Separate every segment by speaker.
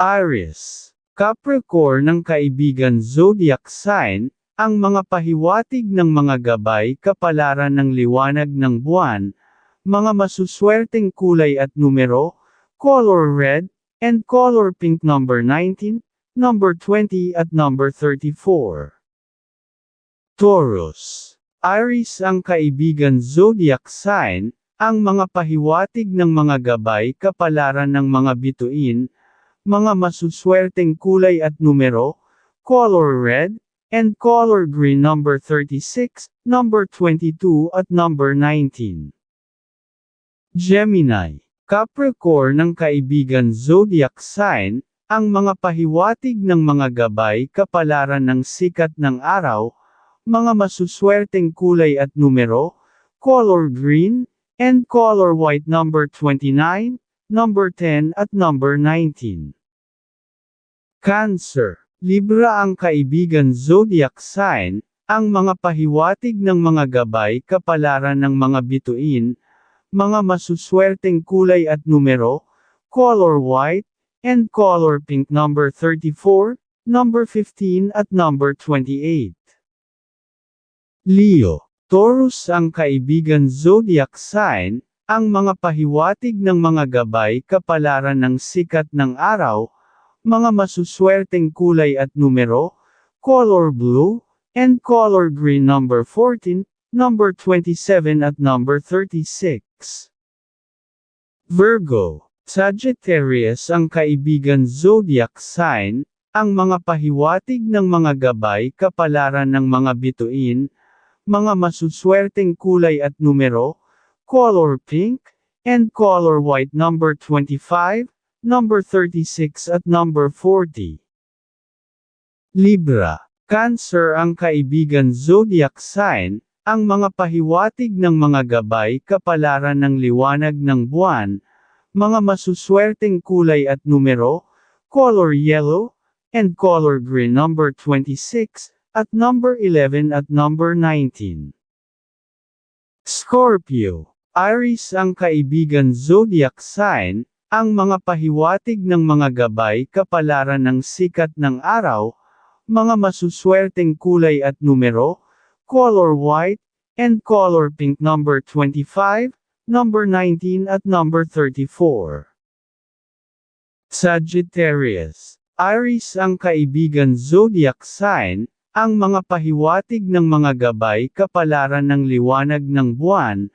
Speaker 1: Aries, Capricorn ng kaibigan zodiac sign, ang mga pahiwatig ng mga gabay kapalaran ng liwanag ng buwan, mga masuswerteng kulay at numero, color red, and color pink number 19, number 20 at number 34. Taurus, Aries ang kaibigan zodiac sign, ang mga pahiwatig ng mga gabay kapalaran ng mga bituin, mga masuswerteng kulay at numero, color red, and color green number 36, number 22 at number 19. Gemini, Capricorn ng kaibigan zodiac sign, ang mga pahiwatig ng mga gabay kapalaran ng sikat ng araw, mga masuswerteng kulay at numero, color green, and color white number 29, number 10 at number 19. Cancer, Libra ang kaibigan zodiac sign, ang mga pahiwatig ng mga gabay kapalaran ng mga bituin, mga masuswerteng kulay at numero, color white, and color pink number 34, number 15 at number 28. Leo, Taurus ang kaibigan zodiac sign, ang mga pahiwatig ng mga gabay kapalaran ng sikat ng araw, mga masuswerteng kulay at numero, color blue, and color green number 14, number 27 at number 36. Virgo, Sagittarius ang kaibigan zodiac sign, ang mga pahiwatig ng mga gabay kapalaran ng mga bituin, mga masuswerteng kulay at numero, color pink, and color white number 25, number 36 at number 40. Libra, Cancer ang kaibigan zodiac sign, ang mga pahiwatig ng mga gabay kapalaran ng liwanag ng buwan, mga masuswerteng kulay at numero, color yellow, and color green number 26, at number 11 at number 19. Scorpio, Aries ang kaibigan zodiac sign, ang mga pahiwatig ng mga gabay kapalaran ng sikat ng araw, mga masuswerteng kulay at numero, color white, and color pink number 25, number 19 at number 34. Sagittarius, Aries ang kaibigan zodiac sign, ang mga pahiwatig ng mga gabay kapalaran ng liwanag ng buwan,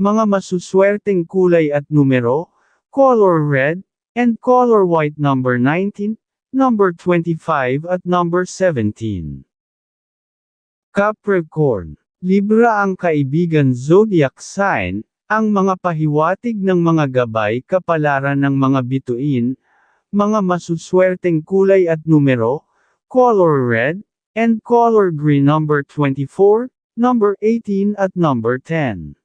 Speaker 1: mga masuswerteng kulay at numero, color red, and color white number 19, number 25 at number 17. Capricorn, Libra ang kaibigan zodiac sign, ang mga pahiwatig ng mga gabay kapalaran ng mga bituin, mga masuswerteng kulay at numero, color red, and color green number 24, number 18 at number 10.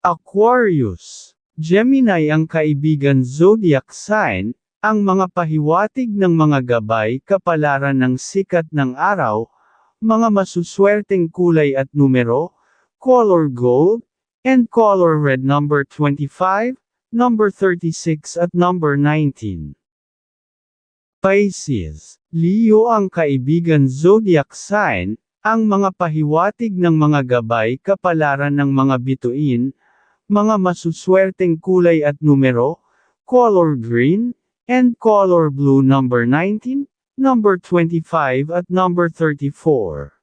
Speaker 1: Aquarius, Gemini ang kaibigan zodiac sign, ang mga pahiwatig ng mga gabay kapalaran ng sikat ng araw, mga masuswerteng kulay at numero, color gold, and color red number 25, number 36 at number 19. Pisces, Leo ang kaibigan zodiac sign, ang mga pahiwatig ng mga gabay kapalaran ng mga bituin, mga masuswerteng kulay at numero, color green, and color blue number 19, number 25 at number 34.